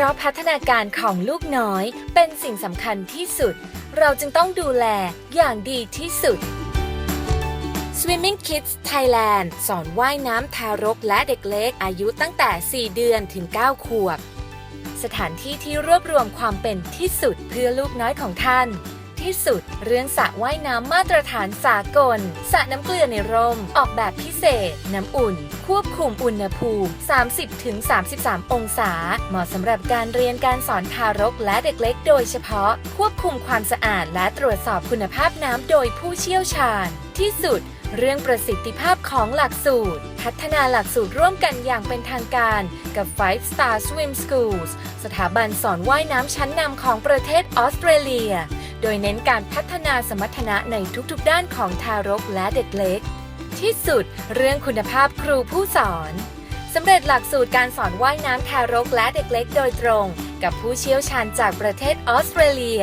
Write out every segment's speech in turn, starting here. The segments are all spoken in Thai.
ราะพัฒนาการของลูกน้อยเป็นสิ่งสำคัญที่สุด เราจึงต้องดูแลอย่างดีที่สุด Swimming Kids Thailand สอนว่ายน้ำทารกและเด็กเล็กอายุตั้งแต่ 4 เดือนถึง 9 ขวบ สถานที่ที่รวบรวมความเป็นที่สุดเพื่อลูกน้อยของท่าน ที่สุด เรื่องสระว่ายน้ำมาตรฐานสากลสระน้ำเกลือในร่ม ออกแบบพิเศษ น้ำอุ่น ควบคุมอุณหภูมิ 30-33 องศา เหมาะสำหรับการเรียนการสอนทารกและเด็กเล็กโดยเฉพาะ ควบคุมความสะอาดและตรวจสอบคุณภาพน้ำโดยผู้เชี่ยวชาญ ที่สุดเรื่องประสิทธิภาพของหลักสูตร พัฒนาหลักสูตรร่วมกันอย่างเป็นทางการกับ Five Star Swim Schools สถาบันสอนว่ายน้ำชั้นนำของประเทศออสเตรเลีย โดยเน้นการพัฒนาสมรรถนะในทุกๆ ด้านของทารกและเด็กเล็ก ที่สุดเรื่องคุณภาพครูผู้สอนสำเร็จหลักสูตรการสอนว่ายน้ำทารกและเด็กเล็กโดยตรง กับผู้เชี่ยวชาญจากประเทศออสเตรเลีย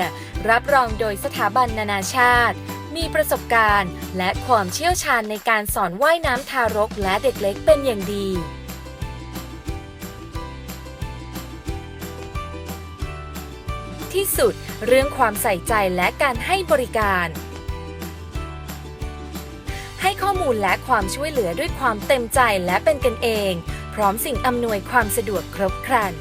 รับรองโดยสถาบันนานาชาติ มีประสบการณ์ และความเชี่ยวชาญในการสอนว่ายน้ำทารกและเด็กเล็กเป็นอย่างดี ที่สุด เรื่องความใส่ใจและการให้บริการ ให้ข้อมูลและความช่วยเหลือด้วยความเต็มใจและเป็นกันเอง พร้อมสิ่งอำนวยความสะดวกครบครัน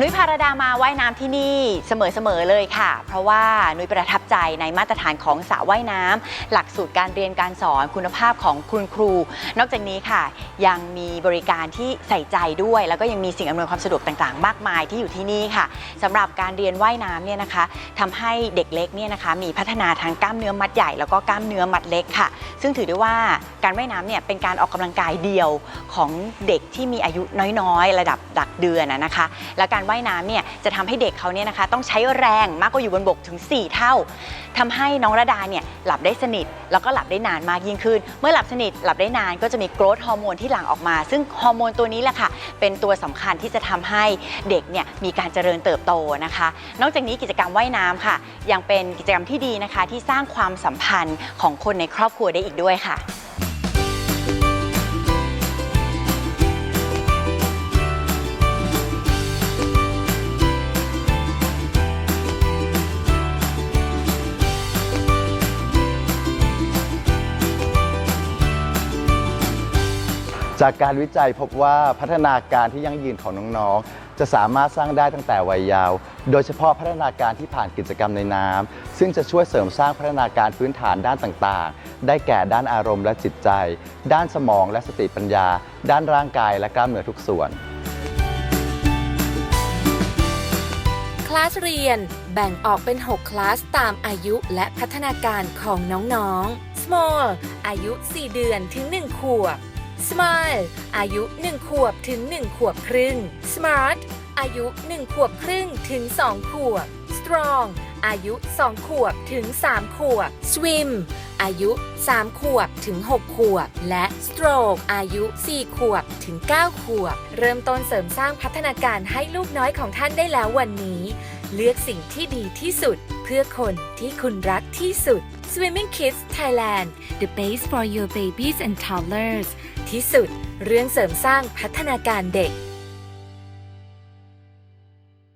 นุ้ยพารดามาว่ายน้ำที่นี่เสมอๆเลยค่ะ เพราะว่านุ้ยประทับใจในมาตรฐานของสระว่ายน้ำหลักสูตรการเรียนการสอนคุณภาพของคุณครู นอกจากนี้ค่ะ ยังมีบริการที่ใส่ใจด้วย แล้วก็ยังมีสิ่งอำนวยความสะดวกต่างๆ มากมายที่อยู่ที่นี่ค่ะสำหรับการเรียนว่ายน้ำเนี่ยนะคะทำให้เด็กเล็กเนี่ยนะคะมีพัฒนาทางกล้ามเนื้อมัดใหญ่ แล้วก็กล้ามเนื้อมัดเล็กค่ะ ซึ่งถือได้ว่าการว่ายน้ำเนี่ยเป็นการออกกำลังกายเดียวของเด็กที่มีอายุน้อยๆ ระดับหลักเดือนนะคะและการว่ายน้ำเนี่ยจะทำให้เด็กเขาเนี่ยนะคะต้องใช้แรงมากกว่าอยู่บนบกถึง 4 เท่าทำให้น้องระดาเนี่ยหลับได้สนิท แล้วก็หลับได้นานมากยิ่งขึ้น เมื่อหลับสนิทหลับได้นานก็จะมีโกรทฮอร์โมนที่หลั่งออกมา ซึ่งฮอร์โมนตัวนี้แหละค่ะ เป็นตัวสำคัญที่จะทำให้เด็กเนี่ยมีการเจริญเติบโตนะคะ นอกจากนี้กิจกรรมว่ายน้ำค่ะ ยังเป็นกิจกรรมที่ดีนะคะที่สร้างความสัมพันธ์ของคนในครอบครัวได้อีกด้วยค่ะ จากการวิจัยพบว่าพัฒนาการที่ยั่งยืนของน้อง ๆ จะสามารถสร้างได้ตั้งแต่วัยเยาว์ โดยเฉพาะพัฒนาการที่ผ่านกิจกรรมในน้ำ ซึ่งจะช่วยเสริมสร้างพัฒนาการพื้นฐานด้านต่าง ๆ ได้แก่ด้านอารมณ์และจิตใจ ด้านสมองและสติปัญญา ด้านร่างกายและกล้ามเนื้อทุกส่วน คลาสเรียน แบ่งออกเป็น 6 คลาสตามอายุและพัฒนาการของน้อง ๆ Small อายุ 4 เดือนถึง 1 ขวบ Smile อายุ 1 ขวบถึง 1 ขวบครึ่ง Smart อายุ 1 ขวบครึ่งถึง 2 ขวบ Strong อายุ 2 ขวบถึง 3 ขวบ Swim อายุ 3 ขวบถึง 6 ขวบ และ Stroke อายุ 4 ขวบถึง 9 ขวบ เริ่มต้นเสริมสร้างพัฒนาการให้ลูกน้อยของท่านได้แล้ววันนี้ เลือกสิ่งที่ดีที่สุด เพื่อคนที่คุณรักที่สุด Swimming Kids Thailand the base for your babies and toddlers ที่สุด เรื่องเสริมสร้างพัฒนาการเด็ก